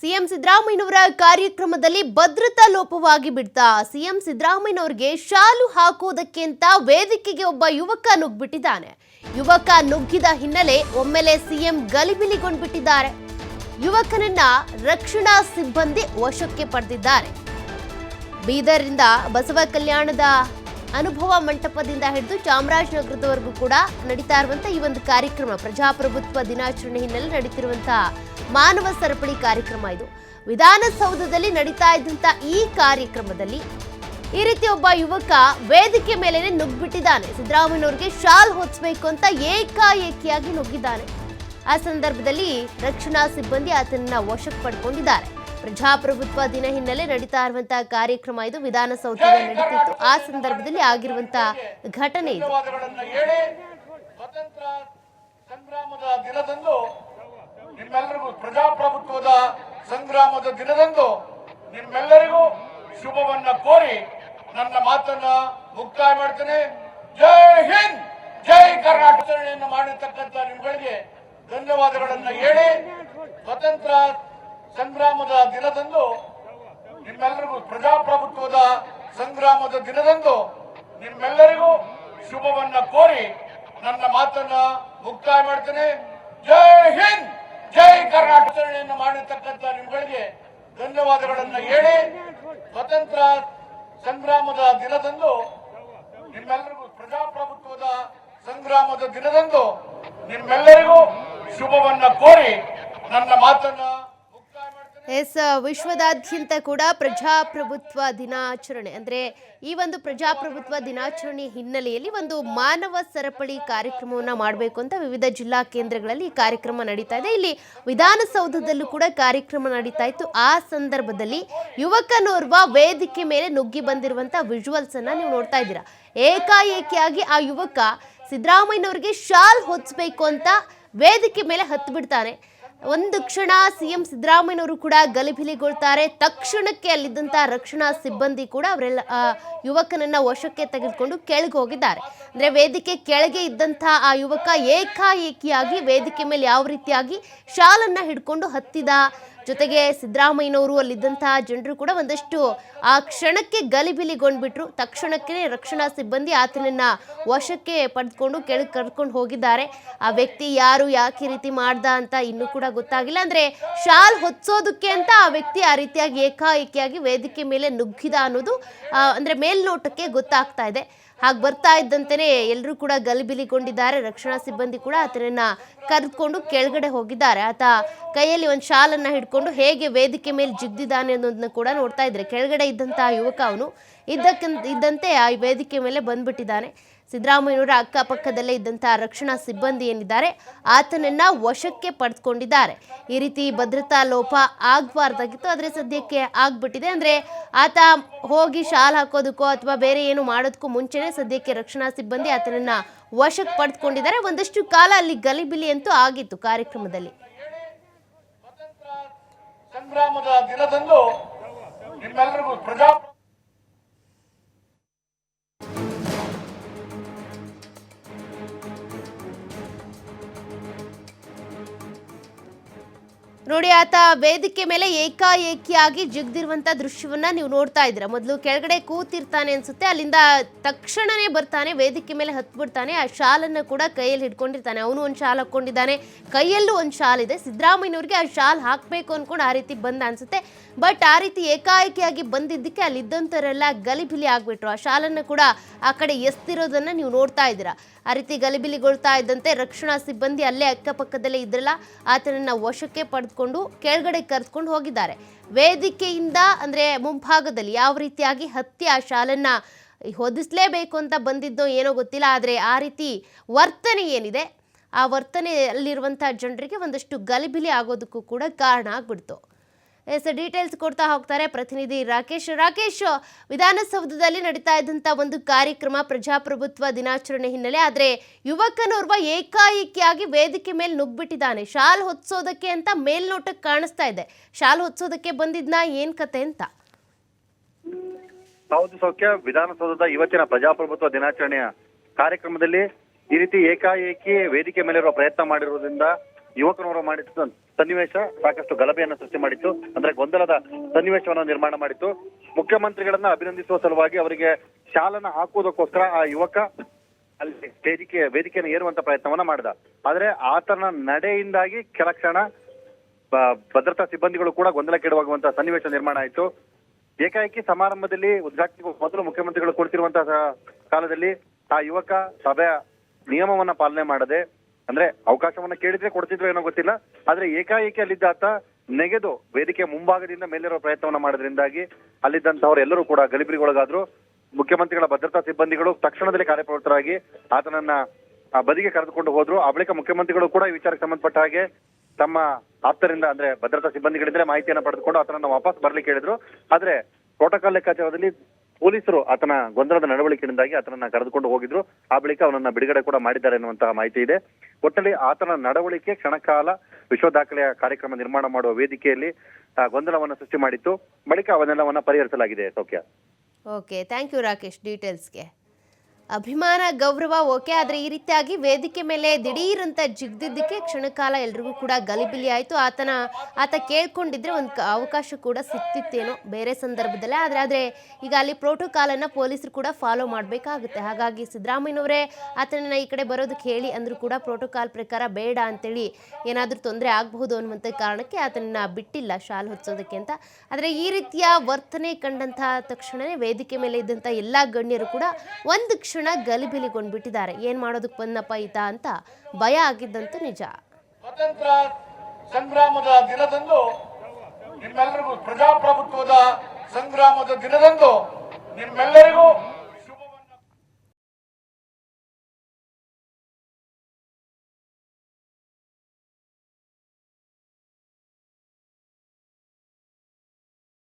CM ಸಿದ್ದರಾಮಯ್ಯನವರ ಕಾರ್ಯಕ್ರಮದಲ್ಲಿ ಭದ್ರತಾ ಲೋಪವಾಗಿ ಬಿಡ್ತಾ. ಸಿಎಂ ಸಿದ್ದರಾಮಯ್ಯನವರಿಗೆ ಶಾಲು ಹಾಕುವುದಕ್ಕಿಂತ ವೇದಿಕೆಗೆ ಒಬ್ಬ ಯುವಕ ನುಗ್ಗಿಬಿಟ್ಟಿದ್ದಾನೆ. ಯುವಕ ನುಗ್ಗಿದ ಹಿನ್ನೆಲೆ ಒಮ್ಮೆಲೆ ಸಿಎಂ ಗಲಿಬಿಲಿಗೊಂಡ್ಬಿಟ್ಟಿದ್ದಾರೆ. ಯುವಕನನ್ನ ರಕ್ಷಣಾ ಸಿಬ್ಬಂದಿ ವಶಕ್ಕೆ ಪಡೆದಿದ್ದಾರೆ. ಬೀದರ್ನಿಂದ ಬಸವ ಕಲ್ಯಾಣದ ಅನುಭವ ಮಂಟಪದಿಂದ ಹಿಡಿದು ಚಾಮರಾಜನಗರದವರೆಗೂ ಕೂಡ ನಡೀತಾ ಇರುವಂತ ಈ ಒಂದು ಕಾರ್ಯಕ್ರಮ. ಪ್ರಜಾಪ್ರಭುತ್ವ ದಿನಾಚರಣೆ ಹಿನ್ನೆಲೆ ನಡೀತಿರುವಂತಹ ಮಾನವ ಸರಪಳಿ ಕಾರ್ಯಕ್ರಮ ಇದು. ವಿಧಾನಸೌಧದಲ್ಲಿ ನಡೀತಾ ಇದ್ದಂತ ಈ ಕಾರ್ಯಕ್ರಮದಲ್ಲಿ ಈ ರೀತಿ ಒಬ್ಬ ಯುವಕ ವೇದಿಕೆ ಮೇಲೆನೆ ನುಗ್ಗಿಬಿಟ್ಟಿದ್ದಾನೆ. ಸಿದ್ದರಾಮಯ್ಯನವ್ರಿಗೆ ಶಾಲ್ ಹೊಚ್ಚಬೇಕು ಅಂತ ಏಕಾಏಕಿಯಾಗಿ ನುಗ್ಗಿದ್ದಾನೆ. ಆ ಸಂದರ್ಭದಲ್ಲಿ ರಕ್ಷಣಾ ಸಿಬ್ಬಂದಿ ಆತನನ್ನ ವಶಕ್ಕೆ ಪಡ್ಕೊಂಡಿದ್ದಾರೆ. ಪ್ರಜಾಪ್ರಭುತ್ವ ದಿನ ಹಿನ್ನೆಲೆ ನಡೀತಾ ಇರುವಂತಹ ಕಾರ್ಯಕ್ರಮ ಇದು. ವಿಧಾನಸೌಧದಲ್ಲಿ ನಡೀತಿತ್ತು. ಆ ಸಂದರ್ಭದಲ್ಲಿ ಆಗಿರುವಂತಹ ಘಟನೆ ಇದು. ಸಂಗ್ರಾಮದ ದಿನದಂದು ನಿಮ್ಮೆಲ್ಲರಿಗೂ ಪ್ರಜಾಪ್ರಭುತ್ವದ ಸಂಗ್ರಾಮದ ದಿನದಂದು ನಿಮ್ಮೆಲ್ಲರಿಗೂ ಶುಭವನ್ನ ಕೋರಿ ನನ್ನ ಮಾತನ್ನ ಮುಕ್ತಾಯ ಮಾಡ್ತೇನೆ. ಜೈ ಹಿಂದ್ ಜೈ ಕರ್ನಾಟಕ. ಮಾಡಿರ್ತಕ್ಕಂಥ ನಿಮ್ಗಳಿಗೆ ಧನ್ಯವಾದಗಳನ್ನ ಹೇಳಿ. ಸ್ವತಂತ್ರ ಸಂಗ್ರಾಮದ ದಿನದಂದು ನಿಮ್ಮೆಲ್ಲರಿಗೂ ಪ್ರಜಾಪ್ರಭುತ್ವದ ಸಂಗ್ರಾಮದ ದಿನದಂದು ನಿಮ್ಮೆಲ್ಲರಿಗೂ ಶುಭವನ್ನ ಕೋರಿ ನನ್ನ ಮಾತನ್ನ ಮುಕ್ತಾಯ ಮಾಡ್ತೇನೆ. ಜೈ ಹಿಂದ್, ಜೈ ಕರ್ನಾಟಕ. ಆಚರಣೆಯನ್ನು ಮಾಡಿರ್ತಕ್ಕಂಥ ನಿಮ್ಗಳಿಗೆ ಧನ್ಯವಾದಗಳನ್ನ ಹೇಳಿ, ಸ್ವತಂತ್ರ ಸಂಗ್ರಾಮದ ದಿನದಂದು ನಿಮ್ಮೆಲ್ಲರಿಗೂ ಪ್ರಜಾಪ್ರಭುತ್ವದ ಸಂಗ್ರಾಮದ ದಿನದಂದು ನಿಮ್ಮೆಲ್ಲರಿಗೂ ಶುಭವನ್ನ ಕೋರಿ ನನ್ನ ಮಾತನ್ನ ಎಸ್, ವಿಶ್ವದಾದ್ಯಂತ ಕೂಡ ಪ್ರಜಾಪ್ರಭುತ್ವ ದಿನಾಚರಣೆ, ಅಂದರೆ ಈ ಒಂದು ಪ್ರಜಾಪ್ರಭುತ್ವ ದಿನಾಚರಣೆ ಹಿನ್ನೆಲೆಯಲ್ಲಿ ಒಂದು ಮಾನವ ಸರಪಳಿ ಕಾರ್ಯಕ್ರಮವನ್ನು ಮಾಡಬೇಕು ಅಂತ ವಿವಿಧ ಜಿಲ್ಲಾ ಕೇಂದ್ರಗಳಲ್ಲಿ ಈ ಕಾರ್ಯಕ್ರಮ ನಡೀತಾ ಇದೆ. ಇಲ್ಲಿ ವಿಧಾನಸೌಧದಲ್ಲೂ ಕೂಡ ಕಾರ್ಯಕ್ರಮ ನಡೀತಾ ಇತ್ತು. ಆ ಸಂದರ್ಭದಲ್ಲಿ ಯುವಕನೋರ್ವ ವೇದಿಕೆ ಮೇಲೆ ನುಗ್ಗಿ ಬಂದಿರುವಂಥ ವಿಜುವಲ್ಸ್ ಅನ್ನ ನೀವು ನೋಡ್ತಾ ಇದ್ದೀರಾ. ಏಕಾಏಕಿಯಾಗಿ ಆ ಯುವಕ ಸಿದ್ದರಾಮಯ್ಯನವರಿಗೆ ಶಾಲ್ ಹೊಚ್ಚಬೇಕು ಅಂತ ವೇದಿಕೆ ಮೇಲೆ ಹತ್ತು ಬಿಡ್ತಾನೆ ಒಂದು ಕ್ಷಣ ಸಿಎಂ ಸಿದ್ದರಾಮಯ್ಯನವರು ಕೂಡ ಗಲಿಬಿಲಿಗೊಳ್ತಾರೆ. ತಕ್ಷಣಕ್ಕೆ ಅಲ್ಲಿದ್ದಂಥ ರಕ್ಷಣಾ ಸಿಬ್ಬಂದಿ ಕೂಡ ಅವರೆಲ್ಲ ಯುವಕನನ್ನ ವಶಕ್ಕೆ ತೆಗೆದುಕೊಂಡು ಕೆಳಗೆ ಹೋಗಿದ್ದಾರೆ. ಅಂದ್ರೆ ವೇದಿಕೆ ಕೆಳಗೆ ಇದ್ದಂಥ ಆ ಯುವಕ ಏಕಾಏಕಿಯಾಗಿ ವೇದಿಕೆ ಮೇಲೆ ಯಾವ ರೀತಿಯಾಗಿ ಶಾಲನ್ನ ಹಿಡ್ಕೊಂಡು ಹತ್ತಿದ ಜೊತೆಗೆ ಸಿದ್ದರಾಮಯ್ಯನವರು ಅಲ್ಲಿದ್ದಂತಹ ಜನರು ಕೂಡ ಒಂದಷ್ಟು ಆ ಕ್ಷಣಕ್ಕೆ ಗಲಿಬಿಲಿಗೊಂಡ್ಬಿಟ್ರು. ತಕ್ಷಣಕ್ಕೆ ರಕ್ಷಣಾ ಸಿಬ್ಬಂದಿ ಆತನನ್ನ ವಶಕ್ಕೆ ಪಡೆದುಕೊಂಡು ಕೆಳಗೆ ಕರ್ಕೊಂಡು ಹೋಗಿದ್ದಾರೆ. ಆ ವ್ಯಕ್ತಿ ಯಾರು, ಯಾಕೆ ರೀತಿ ಮಾಡ್ದ ಅಂತ ಇನ್ನೂ ಕೂಡ ಗೊತ್ತಾಗಿಲ್ಲ. ಅಂದ್ರೆ ಶಾಲ್ ಹೊತ್ಸೋದಕ್ಕೆ ಅಂತ ಆ ವ್ಯಕ್ತಿ ಆ ರೀತಿಯಾಗಿ ಏಕಾಏಕಿಯಾಗಿ ವೇದಿಕೆ ಮೇಲೆ ನುಗ್ಗಿದ ಅನ್ನೋದು ಅಂದ್ರೆ ಮೇಲ್ನೋಟಕ್ಕೆ ಗೊತ್ತಾಗ್ತಾ ಇದೆ. ಹಾಗೆ ಬರ್ತಾ ಇದ್ದಂತೆಯೇ ಎಲ್ಲರೂ ಕೂಡ ಗಲಿಬಿಲಿಗೊಂಡಿದ್ದಾರೆ. ರಕ್ಷಣಾ ಸಿಬ್ಬಂದಿ ಕೂಡ ಆತನನ್ನ ಕರೆದುಕೊಂಡು ಕೆಳಗಡೆ ಹೋಗಿದ್ದಾರೆ. ಆತ ಕೈಯಲ್ಲಿ ಒಂದು ಶಾಲನ್ನ ಹಿಡ್ಕೊಂಡು ಹೇಗೆ ವೇದಿಕೆ ಮೇಲೆ ಜಿಗ್ದಿದ್ದಾನೆ ಅನ್ನೋದನ್ನ ಕೂಡ ನೋಡ್ತಾ ಇದ್ದಾರೆ. ಕೆಳಗಡೆ ಇದ್ದಂತಹ ಯುವಕ ಅವನು ಇದ್ದಕ್ಕಂತ ಇದ್ದಂತೆ ಆ ವೇದಿಕೆ ಮೇಲೆ ಬಂದ್ಬಿಟ್ಟಿದ್ದಾನೆ. ಸಿದ್ದರಾಮಯ್ಯನವರ ಅಕ್ಕಪಕ್ಕದಲ್ಲೇ ಇದ್ದಂಥ ರಕ್ಷಣಾ ಸಿಬ್ಬಂದಿ ಏನಿದ್ದಾರೆ, ಆತನನ್ನು ವಶಕ್ಕೆ ಪಡೆದುಕೊಂಡಿದ್ದಾರೆ ಈ ರೀತಿ ಭದ್ರತಾ ಲೋಪ ಆಗಬಾರ್ದಾಗಿತ್ತು, ಆದರೆ ಸದ್ಯಕ್ಕೆ ಆಗ್ಬಿಟ್ಟಿದೆ. ಅಂದರೆ ಆತ ಹೋಗಿ ಶಾಲ್ ಹಾಕೋದಕ್ಕೋ ಅಥವಾ ಬೇರೆ ಏನು ಮಾಡೋದಕ್ಕೂ ಮುಂಚೆನೇ ಸದ್ಯಕ್ಕೆ ರಕ್ಷಣಾ ಸಿಬ್ಬಂದಿ ಆತನನ್ನು ವಶಕ್ಕೆ ಪಡೆದುಕೊಂಡಿದ್ದಾರೆ ಒಂದಷ್ಟು ಕಾಲ ಅಲ್ಲಿ ಗಲಿಬಿಲಿ ಅಂತೂ ಆಗಿತ್ತು ಕಾರ್ಯಕ್ರಮದಲ್ಲಿ. ಸಂಗ್ರಾಮದ ದಿನದಂದು ನಿಮ್ಮೆಲ್ಲರಿಗೂ ಪ್ರಜಾ ನೋಡಿ, ಆತ ವೇದಿಕೆ ಮೇಲೆ ಏಕಾಏಕಿಯಾಗಿ ಜಿಗ್ದಿರುವಂತ ದೃಶ್ಯವನ್ನ ನೀವು ನೋಡ್ತಾ ಇದ್ದೀರಾ. ಮೊದಲು ಕೆಳಗಡೆ ಕೂತಿರ್ತಾನೆ ಅನ್ಸುತ್ತೆ, ಅಲ್ಲಿಂದ ತಕ್ಷಣನೇ ಬರ್ತಾನೆ, ವೇದಿಕೆ ಮೇಲೆ ಹತ್ಬಿಡ್ತಾನೆ, ಆ ಶಾಲನ್ನ ಕೂಡ ಕೈಯಲ್ಲಿ ಹಿಡ್ಕೊಂಡಿರ್ತಾನೆ. ಅವನು ಒಂದು ಶಾಲ್ ಹಾಕೊಂಡಿದ್ದಾನೆ, ಕೈಯಲ್ಲೂ ಒಂದು ಶಾಲ್ ಇದೆ. ಸಿದ್ದರಾಮಯ್ಯನವ್ರಿಗೆ ಆ ಶಾಲ್ ಹಾಕಬೇಕು ಅನ್ಕೊಂಡು ಆ ರೀತಿ ಬಂದ ಅನ್ಸುತ್ತೆ. ಬಟ್ ಆ ರೀತಿ ಏಕಾಏಕಿಯಾಗಿ ಬಂದಿದ್ದಕ್ಕೆ ಅಲ್ಲಿದ್ದಂಥವರೆಲ್ಲ ಗಲಿಬಿಲಿ ಆಗ್ಬಿಟ್ರು. ಆ ಶಾಲನ್ನು ಕೂಡ ಆ ಕಡೆ ಎಸ್ತಿರೋದನ್ನ ನೀವು ನೋಡ್ತಾ ಇದ್ದೀರಾ. ಆ ರೀತಿ ಗಲಿಬಿಲಿಗೊಳ್ತಾ ಇದ್ದಂತೆ ರಕ್ಷಣಾ ಸಿಬ್ಬಂದಿ ಅಲ್ಲೇ ಅಕ್ಕಪಕ್ಕದಲ್ಲೇ ಇದ್ರಲ್ಲ, ಆತನನ್ನ ವಶಕ್ಕೆ ಪಡೆದುಕೊಂಡು ಕೆಳಗಡೆ ಕರೆದುಕೊಂಡು ಹೋಗಿದ್ದಾರೆ. ವೇದಿಕೆಯಿಂದ ಅಂದ್ರೆ ಮುಂಭಾಗದಲ್ಲಿ ಯಾವ ರೀತಿಯಾಗಿ ಹತ್ತಿ ಆ ಶಾಲನ್ನ ಹೊದಿಸ್ಲೇಬೇಕು ಅಂತ ಬಂದಿದ್ದೋ ಏನೋ ಗೊತ್ತಿಲ್ಲ, ಆದರೆ ಆ ರೀತಿ ವರ್ತನೆ ಏನಿದೆ, ಆ ವರ್ತನೆಯಲ್ಲಿರುವಂಥ ಜನರಿಗೆ ಒಂದಷ್ಟು ಗಲಿಬಿಲಿ ಆಗೋದಕ್ಕೂ ಕೂಡ ಕಾರಣ ಆಗ್ಬಿಡ್ತು. ಎಸ್ ಡೀಟೇಲ್ಸ್ ಕೊಡ್ತಾ ಹೋಗ್ತಾರೆ ಪ್ರತಿನಿಧಿ ರಾಕೇಶ್. ರಾಕೇಶ್, ವಿಧಾನಸೌಧದಲ್ಲಿ ನಡೀತಾ ಇದ್ದಂಥ ಒಂದು ಕಾರ್ಯಕ್ರಮ ಪ್ರಜಾಪ್ರಭುತ್ವ ದಿನಾಚರಣೆ ಹಿನ್ನೆಲೆ, ಆದರೆ ಯುವಕನೋರ್ವ ಏಕಾಏಕಿಯಾಗಿ ವೇದಿಕೆ ಮೇಲೆ ನುಗ್ಬಿಟ್ಟಿದ್ದಾನೆ. ಶಾಲ್ ಹೊತ್ಸೋದಕ್ಕೆ ಅಂತ ಮೇಲ್ನೋಟಕ್ಕೆ ಕಾಣಿಸ್ತಾ ಇದೆ. ಶಾಲ್ ಹೊತ್ಸೋದಕ್ಕೆ ಬಂದಿದ್ನ ಏನ್ ಕತೆ ಅಂತ? ಹೌದು ಸೌಖ್ಯ, ವಿಧಾನಸೌಧದ ಇವತ್ತಿನ ಪ್ರಜಾಪ್ರಭುತ್ವ ದಿನಾಚರಣೆಯ ಕಾರ್ಯಕ್ರಮದಲ್ಲಿ ಈ ರೀತಿ ಏಕಾಏಕಿ ವೇದಿಕೆ ಮೇಲೆ ಇರುವ ಪ್ರಯತ್ನ ಮಾಡಿರುವುದರಿಂದ ಯುವಕನವರು ಮಾಡಿದ ಸನ್ನಿವೇಶ ಸಾಕಷ್ಟು ಗಲಭೆಯನ್ನು ಸೃಷ್ಟಿ ಮಾಡಿತ್ತು. ಅಂದ್ರೆ ಗೊಂದಲದ ಸನ್ನಿವೇಶವನ್ನು ನಿರ್ಮಾಣ ಮಾಡಿತ್ತು. ಮುಖ್ಯಮಂತ್ರಿಗಳನ್ನ ಅಭಿನಂದಿಸುವ ಸಲುವಾಗಿ ಅವರಿಗೆ ಶಾಲನ ಹಾಕುವುದಕ್ಕೋಸ್ಕರ ಆ ಯುವಕ ಅಲ್ಲಿ ವೇದಿಕೆ ವೇದಿಕೆಯನ್ನು ಏರುವಂತ ಪ್ರಯತ್ನವನ್ನ ಮಾಡಿದ. ಆದ್ರೆ ಆತನ ನಡೆಯಿಂದಾಗಿ ಕೆಲ ಕ್ಷಣ ಭದ್ರತಾ ಸಿಬ್ಬಂದಿಗಳು ಕೂಡ ಗೊಂದಲಕ್ಕೀಡುವಾಗುವಂತಹ ಸನ್ನಿವೇಶ ನಿರ್ಮಾಣ ಆಯಿತು. ಏಕಾಏಕಿ ಸಮಾರಂಭದಲ್ಲಿ ಉದ್ಘಾಟನೆಗೂ ಮೊದಲು ಮುಖ್ಯಮಂತ್ರಿಗಳು ಕೊಡ್ತಿರುವಂತಹ ಸ- ಕಾಲದಲ್ಲಿ ಆ ಯುವಕ ಸಭೆಯ ನಿಯಮವನ್ನ ಪಾಲನೆ ಮಾಡದೆ ಅಂದ್ರೆ ಅವಕಾಶವನ್ನ ಕೇಳಿದ್ರೆ ಕೊಡ್ತಿದ್ರು ಏನೋ ಗೊತ್ತಿಲ್ಲ, ಆದ್ರೆ ಏಕಾಏಕಿ ಅಲ್ಲಿದ್ದ ಆತ ನೆಗೆದು ವೇದಿಕೆ ಮುಂಭಾಗದಿಂದ ಮೇಲಿರುವ ಪ್ರಯತ್ನವನ್ನ ಮಾಡೋದ್ರಿಂದಾಗಿ ಅಲ್ಲಿದ್ದಂತಹವರು ಎಲ್ಲರೂ ಕೂಡ ಗಲಿಬಿರಿಗೊಳಗಾದ್ರು ಮುಖ್ಯಮಂತ್ರಿಗಳ ಭದ್ರತಾ ಸಿಬ್ಬಂದಿಗಳು ತಕ್ಷಣದಲ್ಲಿ ಕಾರ್ಯಪ್ರವೃತ್ತರಾಗಿ ಆತನನ್ನ ಬದಿಗೆ ಕರೆದುಕೊಂಡು ಹೋದ್ರು. ಆ ಬಳಿಕ ಮುಖ್ಯಮಂತ್ರಿಗಳು ಕೂಡ ಈ ವಿಚಾರಕ್ಕೆ ಸಂಬಂಧಪಟ್ಟ ಹಾಗೆ ತಮ್ಮ ಆಪ್ತರಿಂದ, ಅಂದ್ರೆ ಭದ್ರತಾ ಸಿಬ್ಬಂದಿಗಳಿಂದ ಮಾಹಿತಿಯನ್ನ ಪಡೆದುಕೊಂಡು ಆತನನ್ನ ವಾಪಸ್ ಬರ್ಲಿಕ್ಕೆ ಹೇಳಿದ್ರು. ಆದ್ರೆ ಪ್ರೋಟೋಕಾಲ್ ಲೆಕ್ಕಾಚಾರದಲ್ಲಿ ಪೊಲೀಸರು ಆತನ ಗೊಂದಲದ ನಡವಳಿಕೆಯಿಂದಾಗಿ ಆತನನ್ನ ಕರೆದುಕೊಂಡು ಹೋಗಿದ್ರು. ಆ ಬಳಿಕ ಅವನನ್ನ ಬಿಡುಗಡೆ ಕೂಡ ಮಾಡಿದ್ದಾರೆ ಎನ್ನುವಂತಹ ಮಾಹಿತಿ ಇದೆ. ಒಟ್ಟಲ್ಲಿ ಆತನ ನಡವಳಿಕೆ ಕ್ಷಣಕಾಲ ವಿಶ್ವ ದಾಖಲೆಯ ಕಾರ್ಯಕ್ರಮ ನಿರ್ಮಾಣ ಮಾಡುವ ವೇದಿಕೆಯಲ್ಲಿ ಗೊಂದಲವನ್ನು ಸೃಷ್ಟಿ ಮಾಡಿತ್ತು. ಬಳಿಕ ಅವನ್ನೆಲ್ಲವನ್ನ ಪರಿಹರಿಸಲಾಗಿದೆ ಸೌಖ್ಯ. ಓಕೆ ಥ್ಯಾಂಕ್ ಯು ರಾಕೇಶ್ ಡೀಟೇಲ್ಸ್ಗೆ ಅಭಿಮಾನ, ಗೌರವ ಓಕೆ. ಆದರೆ ಈ ರೀತಿಯಾಗಿ ವೇದಿಕೆ ಮೇಲೆ ದಿಢೀರಂತ ಜಿಗ್ದಿದ್ದಕ್ಕೆ ಕ್ಷಣಕಾಲ ಎಲ್ರಿಗೂ ಕೂಡ ಗಲಿಬಿಲಿ ಆಯಿತು. ಆತನ, ಆತ ಕೇಳ್ಕೊಂಡಿದ್ರೆ ಒಂದು ಅವಕಾಶ ಕೂಡ ಸಿಕ್ತಿತ್ತೇನೋ ಬೇರೆ ಸಂದರ್ಭದಲ್ಲೇ. ಆದರೆ ಆದರೆ ಈಗ ಅಲ್ಲಿ ಪ್ರೋಟೋಕಾಲನ್ನು ಪೊಲೀಸರು ಕೂಡ ಫಾಲೋ ಮಾಡಬೇಕಾಗುತ್ತೆ. ಹಾಗಾಗಿ ಸಿದ್ದರಾಮಯ್ಯನವರೇ ಆತನನ್ನು ಈ ಕಡೆ ಬರೋದಕ್ಕೆ ಹೇಳಿ ಅಂದರೂ ಕೂಡ ಪ್ರೋಟೋಕಾಲ್ ಪ್ರಕಾರ ಬೇಡ ಅಂತೇಳಿ ಏನಾದರೂ ತೊಂದರೆ ಆಗಬಹುದು ಅನ್ನುವಂಥ ಕಾರಣಕ್ಕೆ ಆತನನ್ನು ಬಿಟ್ಟಿಲ್ಲ ಶಾಲೆ ಹೊಚ್ಚೋದಕ್ಕೆ ಅಂತ. ಆದರೆ ಈ ರೀತಿಯ ವರ್ತನೆ ಕಂಡಂತಹ ತಕ್ಷಣವೇ ವೇದಿಕೆ ಮೇಲೆ ಇದ್ದಂಥ ಎಲ್ಲ ಗಣ್ಯರು ಕೂಡ ಒಂದು ಕ್ಷಣ ಗಲಿಬಿಲಿಗೊಂಡ್ಬಿಟ್ಟಿದ್ದಾರೆ. ಏನು ಮಾಡೋದಕ್ಕೆ ಬಂದಪ್ಪ ಈತ ಅಂತ ಭಯ ಆಗಿದ್ದಂತೂ ನಿಜ. ಸ್ವತಂತ್ರ ಸಂಗ್ರಾಮದ ದಿನದಂದು ನಿಮ್ಮೆಲ್ಲರಿಗೂ ಪ್ರಜಾಪ್ರಭುತ್ವದ ಸಂಗ್ರಾಮದ ದಿನದಂದು ನಿಮ್ಮೆಲ್ಲರಿಗೂ